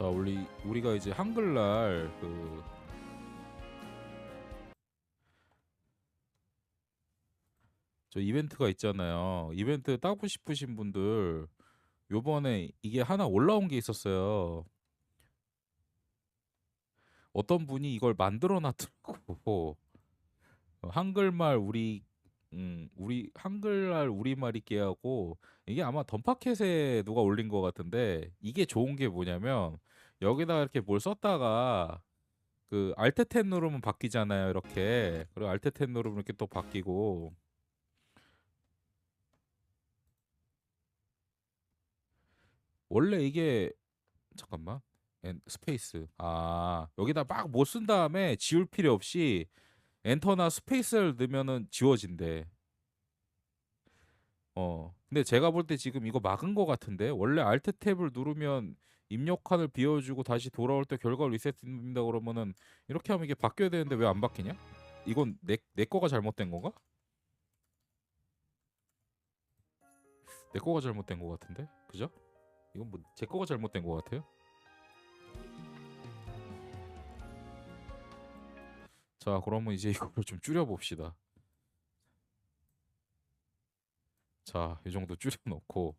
자, 우리 우리가 이제 한글날 그 저 이벤트가 있잖아요. 이벤트 따고 싶으신 분들 요번에 이게 하나 올라온 게 있었어요. 어떤 분이 이걸 만들어 놨더라고. 어, 한글말 우리 음, 우리 한글날 우리말 읽기 하고 이게 아마 던파켓에 누가 올린 것 같은데 이게 좋은 게 뭐냐면 여기다가 이렇게 뭘 썼다가 그탭 누르면 바뀌잖아요. 이렇게. 그리고 탭 누르면 이렇게 또 바뀌고 원래 이게 잠깐만 엔, 스페이스 아 여기다 막 못 쓴 다음에 지울 필요 없이 엔터나 스페이스를 넣으면은 지워진대 어 근데 제가 볼 때 지금 이거 막은 거 같은데 원래 알트 탭을 누르면 입력칸을 비워주고 다시 돌아올 때 결과 리셋됩니다 그러면은 이렇게 하면 이게 바뀌어야 되는데 왜 안 바뀌냐? 이건 내, 내 거가 잘못된 건가? 내 거가 잘못된 거 같은데 그죠? 이건 뭐 제 거가 잘못된 거 같아요. 자, 그러면 이제 이거를 좀 줄여 봅시다. 자, 이 정도 줄여 놓고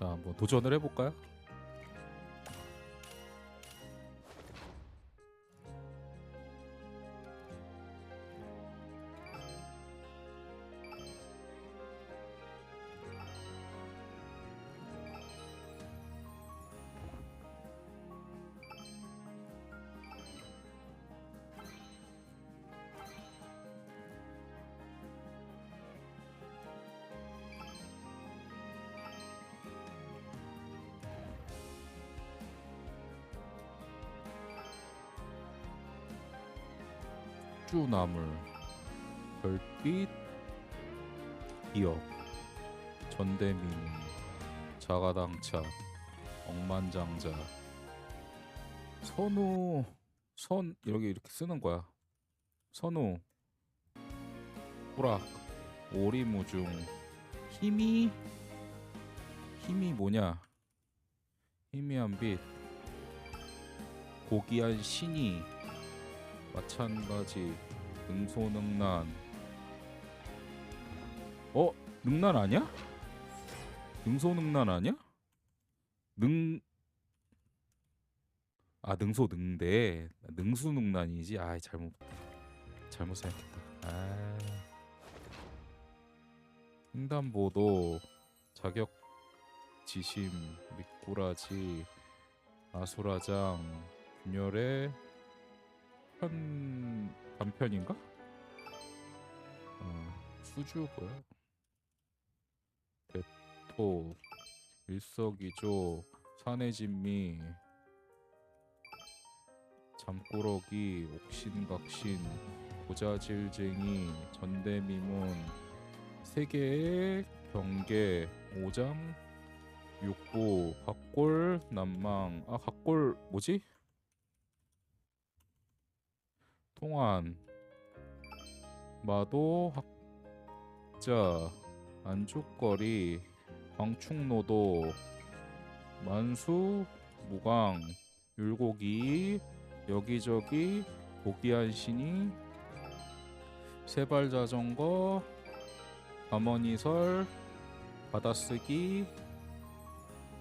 자, 한번 도전을 해볼까요? 쭈나물, 별빛, 기억, 전대민, 자가당차, 억만장자, 선우, 선 이렇게 이렇게 쓰는 거야. 선우, 호락, 오리무중, 힘이, 힘이 뭐냐? 희미한 빛, 고귀한 신이. 마찬가지 능소능란 어? 능란 아니야? 능소능란 아니야? 능... 아 능소능대 능수능란이지 아 잘못 잘못 생각했다 아 횡단보도 자격 지심 미꾸라지 아수라장 분열의 편 단편인가? 어, 수주 뭐야? 대토 일석이조 사내진미 잠꾸러기 옥신각신 고자질쟁이 전대미문 세계의 경계 오장 육부 각골 난망 아 각골 뭐지? 통환 마도 학자 안죽거리 광충노도 만수 무광 율곡이 여기저기 고귀한 신이 세발자전거 가머니설 받아쓰기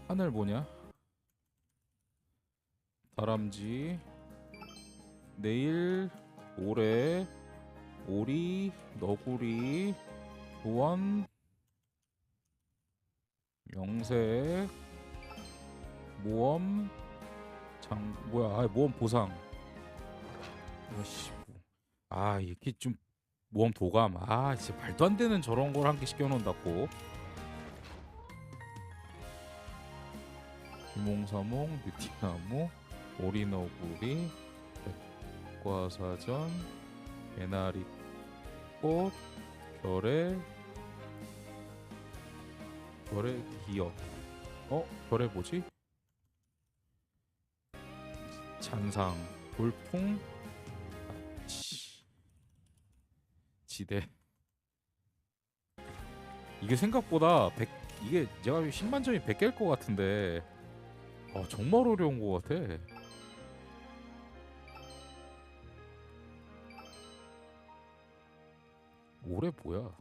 하늘 뭐냐? 다람쥐 내일 올해 오리 너구리 도원 영색 모험 장 뭐야 아 모험 보상. 아씨 아 이렇게 좀 모험 도감. 아 진짜 말도 안 되는 저런 걸 한 개 시켜 놓는다고. 비몽사몽 느티나무 오리너구리 백과사전 개나리 꽃 별의 별의 기억 어? 별의 뭐지? 잔상 돌풍 아, 치. 지대 이게 생각보다 100 이게 제가 10만 점이 100개일 것 같은데 어, 정말 어려운 것 같아 올해 뭐야?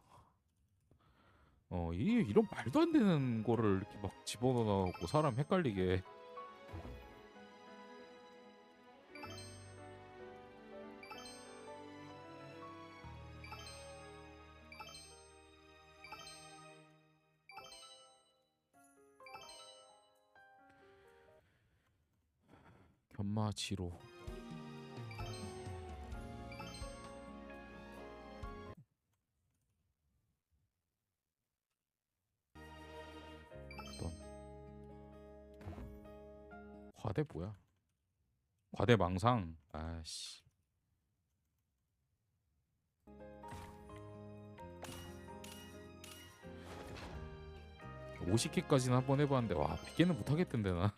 어 이게 이런 말도 안 되는 거를 이렇게 막 집어넣어갖고 사람 헷갈리게. 견마 지로 뭐야? 과대 망상. 아씨. 50개까지는 한 번 해봤는데 와 100개는 못하겠던데 나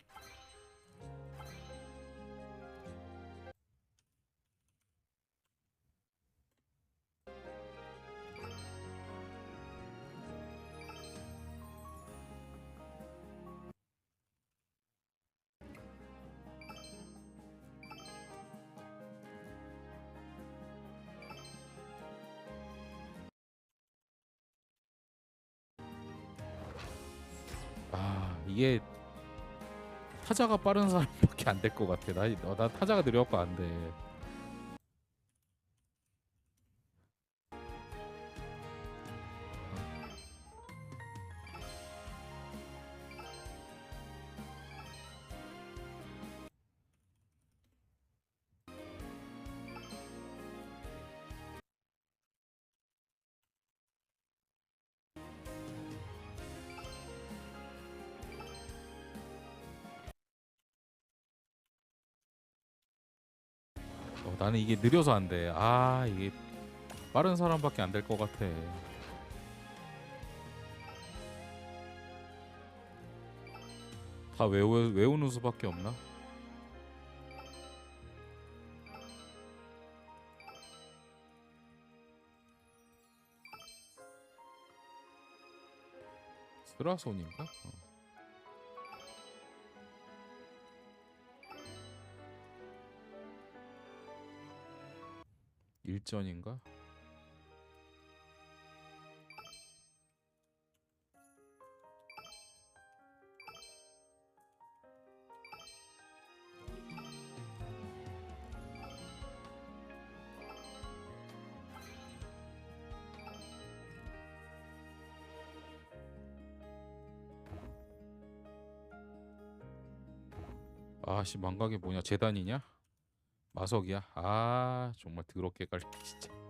이게 타자가 빠른 사람밖에 안 될 것 같아. 나, 나, 나 타자가 느려갖고 안 돼. 어, 나는 이게 느려서 안 돼. 아 이게 빠른 사람밖에 안 될 것 같아. 다 외우 외우는 수밖에 없나? 스라손인가? 어. 일전인가? 아씨 망각이 뭐냐 재단이냐? 마석이야? 아 정말 더럽게 깔려 진짜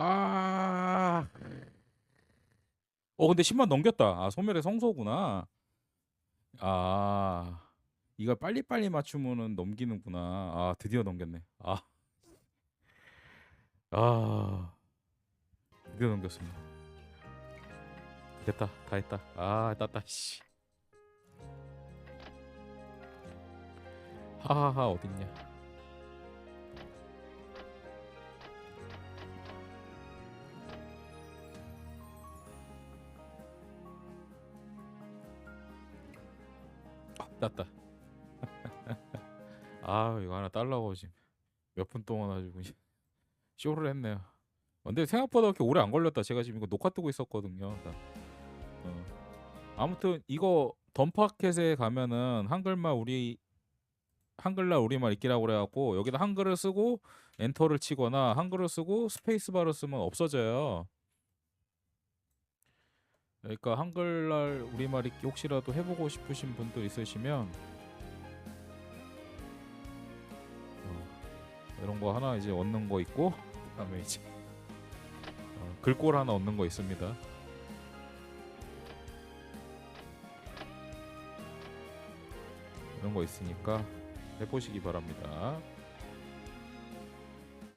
아. 어 근데 10만 넘겼다. 아 소멸의 성소구나. 아 이걸 빨리빨리 맞추면은 넘기는구나. 아 드디어 넘겼네. 아. 아. 드디어 넘겼습니다. 됐다. 다 했다. 아, 따따 씨. 하하하 어딨냐. 아, 땄다. 아 이거 하나 딸라고 지금 몇 분 동안 아주 그냥 쇼를 했네요. 어, 근데 생각보다 그렇게 오래 안 걸렸다. 제가 지금 이거 녹화 뜨고 있었거든요. 다. 어. 아무튼 이거 던파켓에 가면은 한글말 우리 한글날 우리말 읽기라고 그래갖고 여기다 한글을 쓰고 엔터를 치거나 한글을 쓰고 스페이스바를 쓰면 없어져요. 그러니까 한글날 우리말 읽기 혹시라도 해보고 싶으신 분들 있으시면 어, 이런 거 하나 이제 얻는 거 있고 그다음에 이제 어, 글꼴 하나 얻는 거 있습니다. 이런 거 있으니까 해보시기 바랍니다.